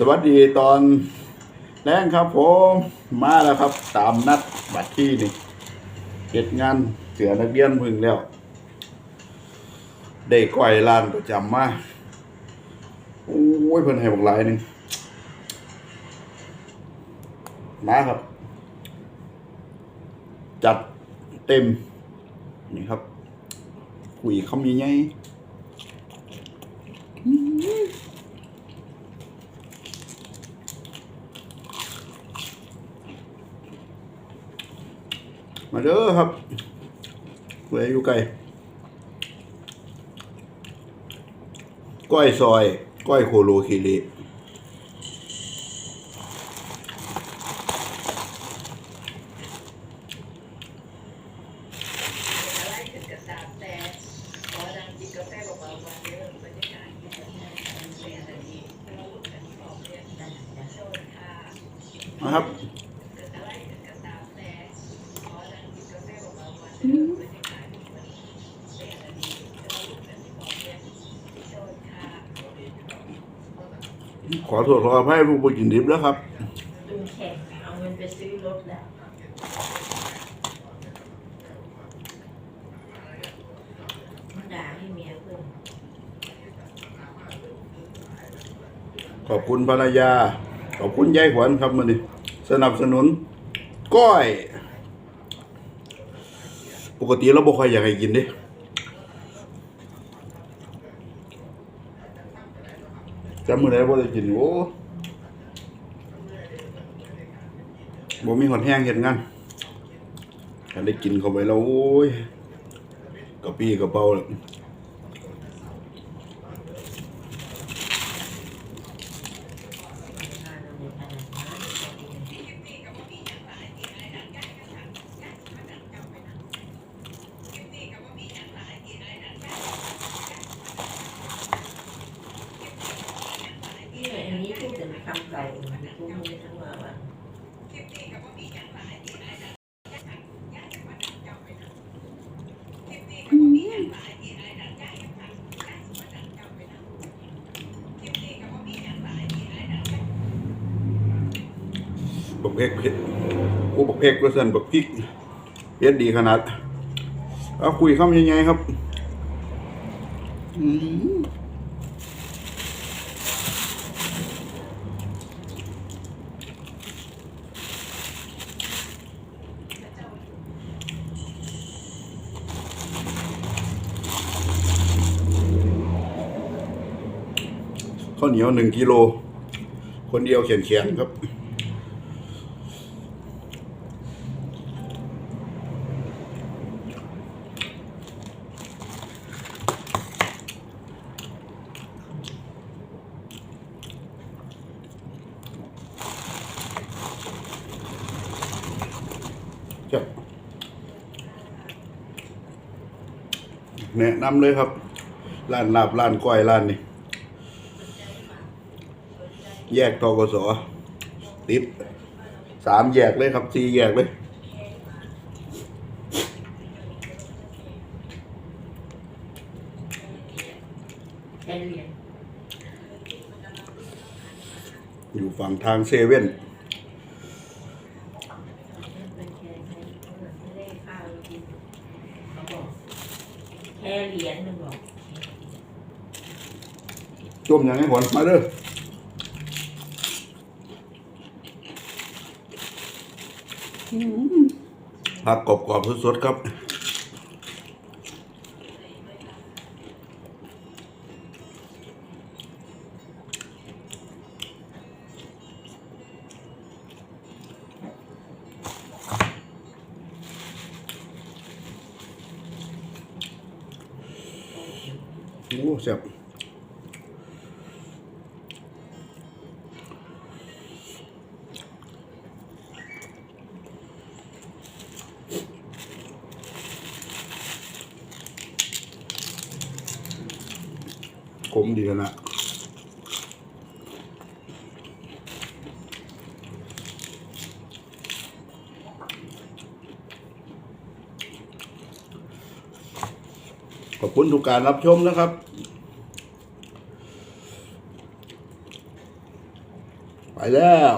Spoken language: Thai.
สวัสดีตอนแรงครับผมมาแล้วครับ ตามนัดบัตรที่นี่เก็ดงานเสือนักเรียนพึ่งแล้ว ได้ก้อยร้านประจำมาโอ้ยเพิ่นให้บอกหลายหนึงมาครับ จัดเต็ม นี่ครับ คุยเขามีไง มาเด้อครับเวยอยู่ไกลก้อยซอย ก้อยโคโลคิริอะไรถึงกระสาบแต่ขอดังจิบกาแฟเบาๆมาเยอะบรรยากาศที่แบบนี้เป็นอะไรดีเราลุกกันที่ออกเรียนโชว์ค่ะนะครับ ขอโทษขออภัยผู้บริกินดิบแล้วครับลุงแข่งเอาเงินไปซื้อรถแล้วมันด่าให้เมียเพิ่นขอบคุณภรรยา ขอบคุณยายขวัญครับมือนี้สนับสนุน ก้อย ปกติเราบ่ค่อยอยากให้กินเดิจำมือไหนบ่ได้กินโอ้บ่มีหอนแห้งเห็นงานถ้าได้กินเข้าไปแล้วโอ้ยกระปี้กระเป๋าเลย งานเราในขนาดนั้น นี่ไงอันนี้พูดถึ งคำเก่าทุกมือทั้งว่าว่าบักเพกเผ็ดโอ้บักเพกก็สั่นบักพริกเผ็ดดีขนาดเอาคุยคำยังไงครับ อืม ข้าวเหนียวหนึ่งกิโล คนเดียวเขียนเขียนๆครับครับ แนะนำเลยครับร้านลาบร้านก้อยร้านนี้ แยกทกสติดสามแยกเลยครับสี่แยกเลยแค่เรียนอยู่ฝั่งทางเซเว่นเป็นแค่ให้ไม่ได้ข้าวกินเขาบอกแค่เหรียญมันบอกจุ่มอย่างให้ผลมาเด้อ ผักกรอบๆสดๆครับโอ้แซ่บ ขมดีนะขอบคุณทุกการรับชมนะครับไปแล้ว